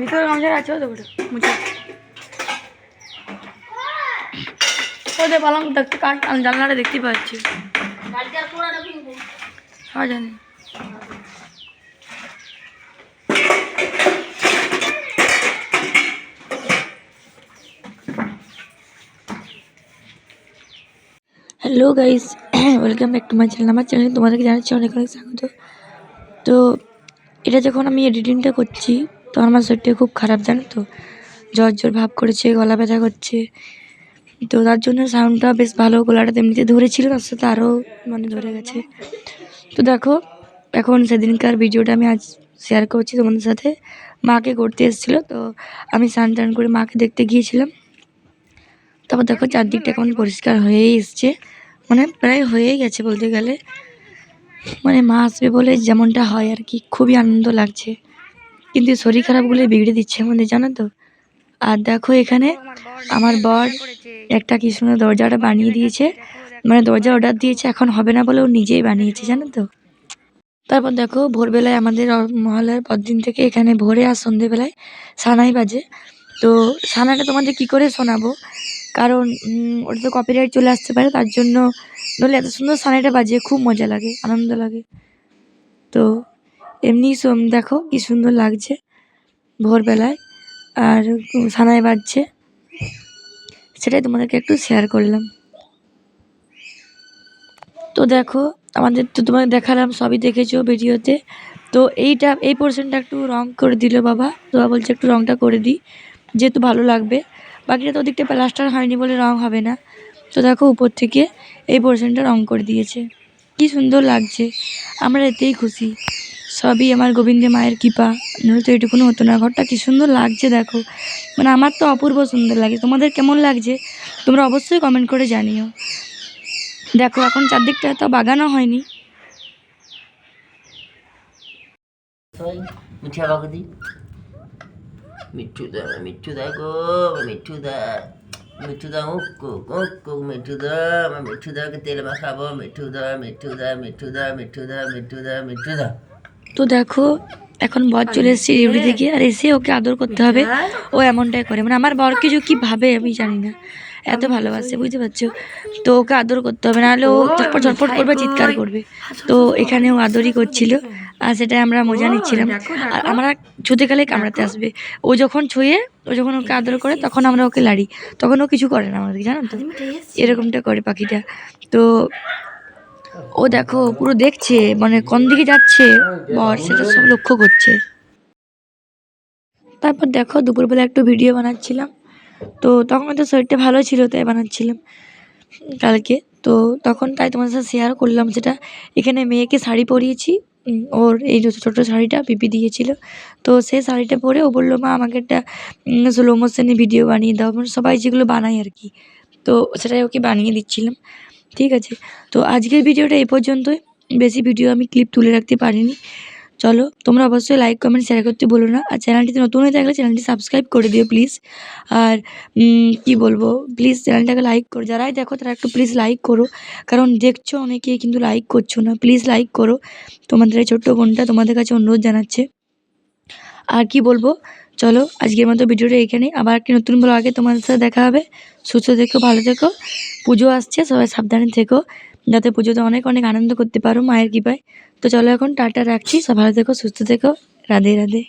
ভিতরে গামছা আছে ওদের ওটা, মুছে ওদের পালং দেখতে আমি জানলাটা দেখতে পাচ্ছি। হ্যাঁ জানি hello guys welcome back to my channel আমার চ্যানেলে তোমাদেরকে জানাচ্ছি অনেক অনেক স্বাগত। তো, এটা যখন আমি এডিটিংটা করছি তখন আমার শরীরটা খুব খারাপ, জানো তো? জ্বর জ্বর ভাব করেছে, গলা ব্যথা করছে। তো তার জন্য সাউন্ডটা বেশ ভালো, গলাটা তেমনিতে ধরেছিল, তার সাথে আরও মানে ধরে গেছে। তো দেখো, এখন সেদিনকার ভিডিওটা আমি আজ শেয়ার করছি তোমাদের সাথে। মাকে করতে এসেছিল, তো আমি স্নান টান করে মাকে দেখতে গিয়েছিলাম। তারপর দেখো, চারদিকটা কেমন পরিষ্কার হয়েই এসছে। মানে প্রায় হয়েই গেছে বলতে গেলে। মানে মা আসবে বলে যেমনটা হয় আর কি, খুবই আনন্দ লাগছে। কিন্তু শরীর খারাপগুলো বিগড়ে দিচ্ছে আমাদের জানো তো? আর দেখো এখানে আমার বর একটা কি সুন্দর দরজাটা বানিয়ে দিয়েছে। মানে দরজা অর্ডার দিয়েছে, এখন হবে না বলে ও নিজেই বানিয়েছে, জানো তো? তারপর দেখো ভোরবেলায় আমাদের মহল্লার পরদিন থেকে এখানে ভোরে আর সন্ধেবেলায় সানাই বাজে। তো সানাটা তোমাদের কি করে শোনাবো? কারণ ওটা তো কপিরাইট চলে আসতে পারে, তার জন্য নইলে এত সুন্দর সানাইটা বাজে খুব মজা লাগে, আনন্দ লাগে। তো এমনি দেখো কি সুন্দর লাগছে ভোরবেলায় আর সানায় বাজছে। সেটাই তোমাদেরকে একটু শেয়ার করলাম। তো দেখো, আমাদের তো তোমাকে দেখালাম, সবই দেখেছ ভিডিওতে। তো এইটা, এই পোর্শনটা একটু রং করে দিল বাবা। বাবা বলছে একটু রংটা করে দিই, যেহেতু ভালো লাগবে। বাকিটা তো ওদিকটা প্লাস্টার হয়নি বলে রং হবে না। তো দেখো উপর থেকে এই পোর্শনটা রং করে দিয়েছে। কি সুন্দর লাগছে, আমরা এতেই খুশি। সবই আমার গোবিন্দে মায়ের কৃপা। নইলে তো এটুকুনো হতো না। ঘরটা কি সুন্দর লাগছে দেখো। মানে আমার তো অপূর্ব সুন্দর লাগে। তোমাদের কেমন লাগছে? তোমরা অবশ্যই কমেন্ট করে জানিও। দেখো, এখন চারদিকটা তো বাগানো হয়নি। সবাই মিঠা বাকে দিই মিঠু দা মিঠু দা গো, মিঠু দা। মিঠু দা মিঠু দা। তেল মাখাবো। মিঠু দা মিঠু দা মিঠু দা। তো দেখো এখন বর চলে এসেছে ডিউটি থেকে আর এসে ওকে আদর করতে হবে। ও এমনটাই করে। মানে আমার বর কিছু কি ভাবে আমি জানি না। এত ভালোবাসে বুঝতে পারছ? তো ওকে আদর করতে হবে নাহলে ও চটপট চটপট করবে চিৎকার করবে। তো এখানে ও আদরই করছিল আর সেটা আমরা মজা নিচ্ছিলাম। আর আমরা ছুতে গেলে কামড়াতে আসবে। ও যখন ছুঁয়ে ও যখন ওকে আদর করে তখন আমরা ওকে লাড়ি। তখন ও কিছু করে না আমাদেরকে জানো তো? এরকমটা করে পাখিটা। তো ও দেখো, পুরো দেখছে মানে কোন দিকে যাচ্ছে, বর, সেটা সব লক্ষ্য করছে। তারপর দেখো, দুপুরবেলা একটু ভিডিও বানাচ্ছিলাম। তো তখন তো শরীরটা ভালো ছিল, তাই বানাচ্ছিলাম কালকে। তো তখন তাই তোমার সাথে শেয়ার করলাম সেটা এখানে মেয়েকে শাড়ি পরিয়েছি ওর এই ছোটো শাড়িটা পিপি দিয়েছিল। তো সেই শাড়িটা পরে ও বলল, মা, আমাকে একটা স্লো মোশনে ভিডিও বানিয়ে দাও। মানে সবাই যেগুলো বানায় আর কি। তো সেটাই ওকে বানিয়ে দিচ্ছিলাম। ঠিক আছে? তো আজকের ভিডিওটা এই পর্যন্তই। বেশি ভিডিও আমি ক্লিপ তুলে রাখতে পারিনি। চলো, তোমরা অবশ্যই লাইক কমেন্ট শেয়ার করতে বলো না। আর চ্যানেলটিতে নতুন হয়ে থাকলে চ্যানেলটি সাবস্ক্রাইব করে দিও প্লিজ আর কি বলব? প্লিজ চ্যানেলটাকে লাইক করো। যারাই দেখো, তারা একটু প্লিজ লাইক করো। কারণ দেখছ অনেকেই কিন্তু লাইক করছ না। প্লিজ লাইক করো। তোমাদের এই ছোট্ট বোনটা তোমাদের কাছে অনুরোধ জানাচ্ছে। আর কি বলব? চলো, আজকের মতো ভিডিওটা এখানে আবার একটি নতুন বলো আগে তোমাদের সাথে দেখা হবে। সুস্থ থেকো, ভালো থেকো। পুজো আসছে, সবাই সাবধানে থেকো, যাতে পুজোতে অনেক অনেক আনন্দ করতে পারো মায়ের কৃপায়। তো চলো এখন টাটা রাখছি। সব ভালো থেকো, সুস্থ থেকো। রাধে রাধে।